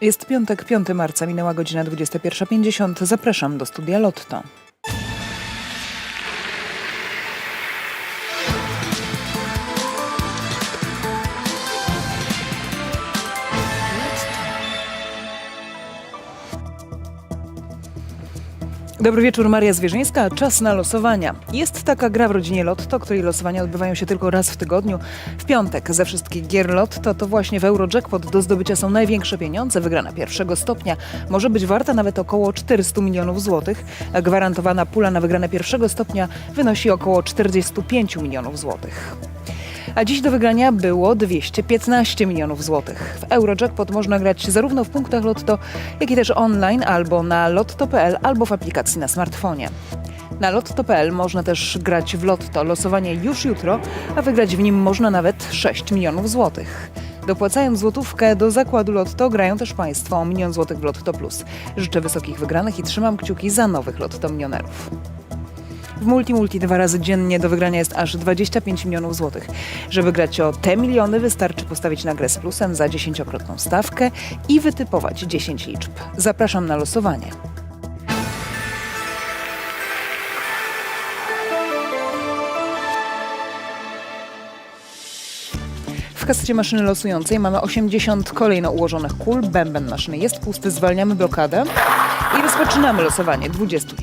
Jest piątek, 5 marca, minęła godzina 21.50. Zapraszam do studia Lotto. Dobry wieczór, Maria Zwierzyńska. Czas na losowania. Jest taka gra w rodzinie Lotto, której losowania odbywają się tylko raz w tygodniu. W piątek ze wszystkich gier Lotto to właśnie w Eurojackpot do zdobycia są największe pieniądze. Wygrana pierwszego stopnia może być warta nawet około 400 milionów złotych. Gwarantowana pula na wygrane pierwszego stopnia wynosi około 45 milionów złotych. A dziś do wygrania było 215 milionów złotych. W Eurojackpot można grać zarówno w punktach Lotto, jak i też online albo na lotto.pl albo w aplikacji na smartfonie. Na lotto.pl można też grać w lotto. Losowanie już jutro, a wygrać w nim można nawet 6 milionów złotych. Dopłacając złotówkę do zakładu Lotto, grają też Państwo o milion złotych w Lotto Plus. Życzę wysokich wygranych i trzymam kciuki za nowych Lotto milionerów. W Multi Multi dwa razy dziennie do wygrania jest aż 25 milionów złotych. Żeby grać o te miliony wystarczy postawić na grę z plusem za dziesięciokrotną stawkę i wytypować 10 liczb. Zapraszam na losowanie. W kasecie maszyny losującej mamy 80 kolejno ułożonych kul. Bęben maszyny jest pusty, zwalniamy blokadę i rozpoczynamy losowanie 20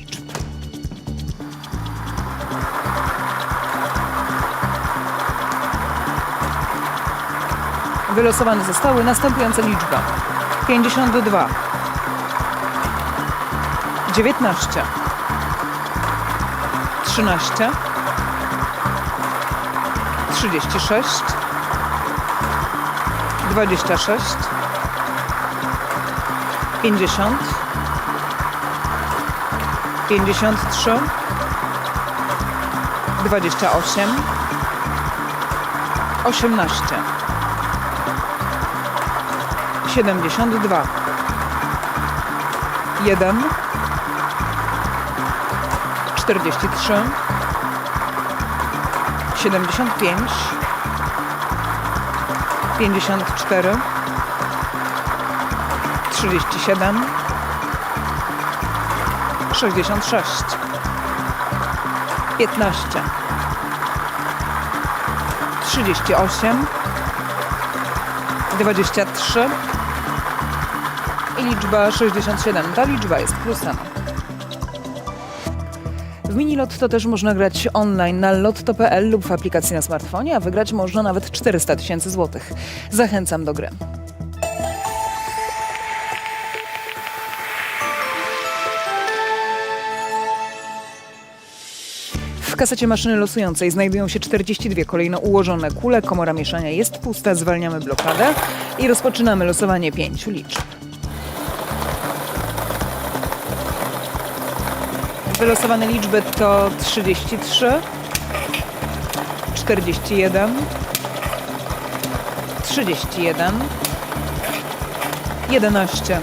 Wylosowane zostały następujące liczby. 52 19 13 36 26 50 53 28 18 72 1 43 75 54 37 66 15 38 23 i liczba 67. Ta liczba jest plusem. W mini Lotto też można grać online na lotto.pl lub w aplikacji na smartfonie, a wygrać można nawet 400 tysięcy złotych. Zachęcam do gry. W kasecie maszyny losującej znajdują się 42 kolejno ułożone kule. Komora mieszania jest pusta, zwalniamy blokadę i rozpoczynamy losowanie pięciu liczb. Wylosowane liczby to 33, 41, 31, 11,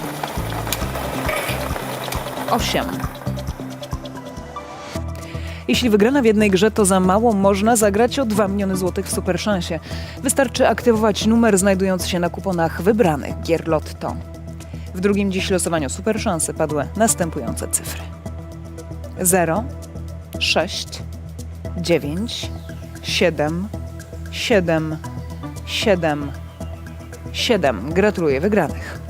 8. Jeśli wygrana w jednej grze to za mało, można zagrać o 2 miliony złotych w Superszansie. Wystarczy aktywować numer znajdujący się na kuponach wybranych gier Lotto. W drugim dziś losowaniu Superszansy padły następujące cyfry. 0, 6, 9, 7, 7, 7, 7. Gratuluję wygranych.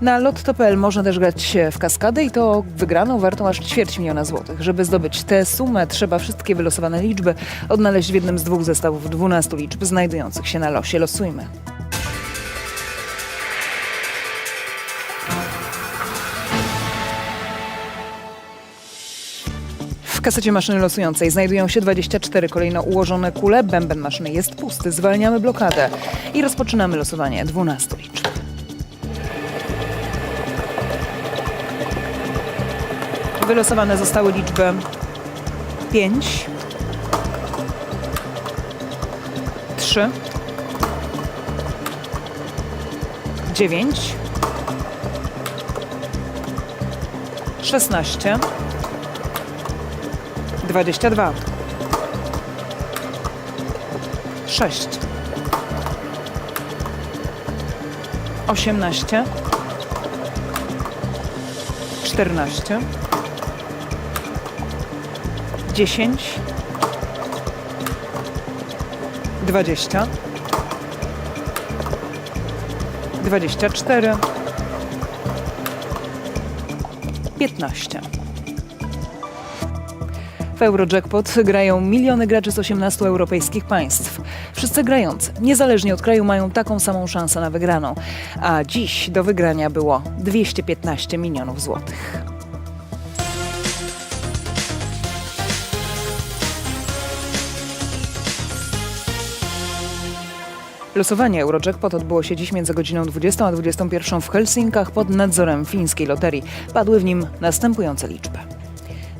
Na lotto.pl można też grać w kaskadę i to wygraną wartą aż ćwierć miliona złotych. Żeby zdobyć tę sumę, trzeba wszystkie wylosowane liczby odnaleźć w jednym z dwóch zestawów 12 liczb znajdujących się na losie. Losujmy. Kasecie maszyny losującej znajdują się 24 kolejno ułożone kule. Bęben maszyny jest pusty. Zwalniamy blokadę i rozpoczynamy losowanie 12 liczb. Wylosowane zostały liczby 5, 3, 9, 16, 22, 6, 18, czternaście, dziesięć, dwadzieścia, dwadzieścia cztery, piętnaście. W Eurojackpot grają miliony graczy z 18 europejskich państw. Wszyscy grający, niezależnie od kraju, mają taką samą szansę na wygraną. A dziś do wygrania było 215 milionów złotych. Losowanie Eurojackpot odbyło się dziś między godziną 20 a 21 w Helsinkach pod nadzorem fińskiej loterii. Padły w nim następujące liczby.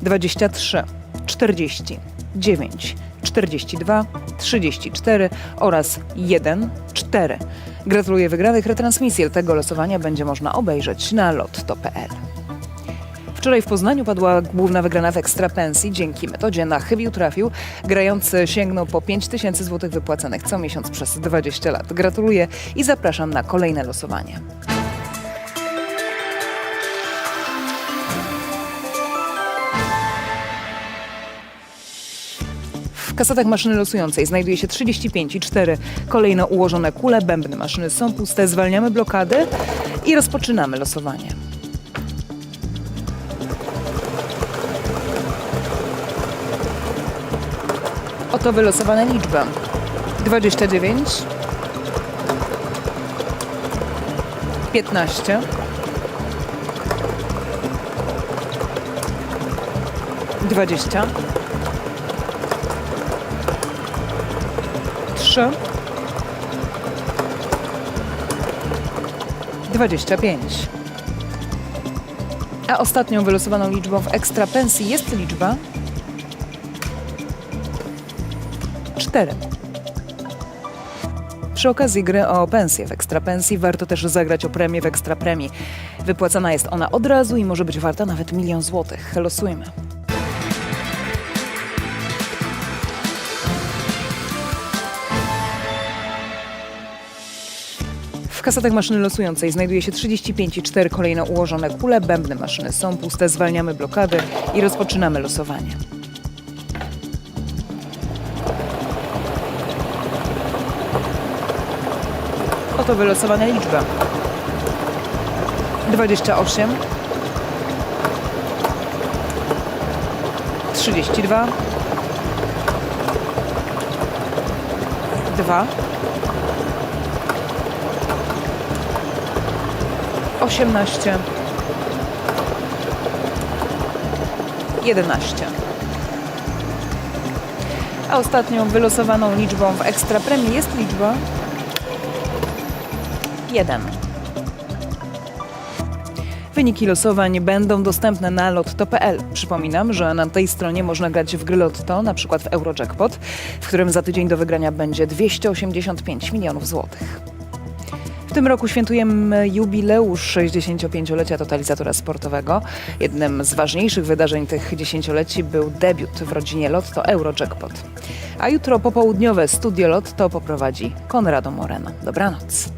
23, 40, 9, 42, 34 oraz 1, 4. Gratuluję wygranych. Retransmisję tego losowania będzie można obejrzeć na lotto.pl. Wczoraj w Poznaniu padła główna wygrana w ekstrapensji. Dzięki metodzie na chybił trafił. Grający sięgnął po 5 tysięcy złotych wypłacanych co miesiąc przez 20 lat. Gratuluję i zapraszam na kolejne losowanie. W kasetach maszyny losującej znajduje się 35 i 4 kolejno ułożone kule. Bębny maszyny są puste. Zwalniamy blokady i rozpoczynamy losowanie. Oto wylosowane liczby. 29 15 20 3 25 A ostatnią wylosowaną liczbą w ekstra pensji jest liczba 4. Przy okazji gry o pensję w ekstrapensji warto też zagrać o premię w ekstrapremii. Wypłacana jest ona od razu i może być warta nawet milion złotych. Losujmy. Kasetach maszyny losującej znajduje się 35 i 4 kolejno ułożone kule. Bębny maszyny są puste. Zwalniamy blokady i rozpoczynamy losowanie. Oto wylosowane liczby. 28 32 2 18 11 A ostatnią wylosowaną liczbą w ekstra premii jest liczba 1. Wyniki losowań będą dostępne na lotto.pl. Przypominam, że na tej stronie można grać w gry lotto, na przykład w Eurojackpot, w którym za tydzień do wygrania będzie 285 milionów złotych. Tym roku świętujemy jubileusz 65-lecia totalizatora sportowego. Jednym z ważniejszych wydarzeń tych dziesięcioleci był debiut w rodzinie Lotto Eurojackpot. A jutro popołudniowe studio Lotto poprowadzi Konrado Moreno. Dobranoc.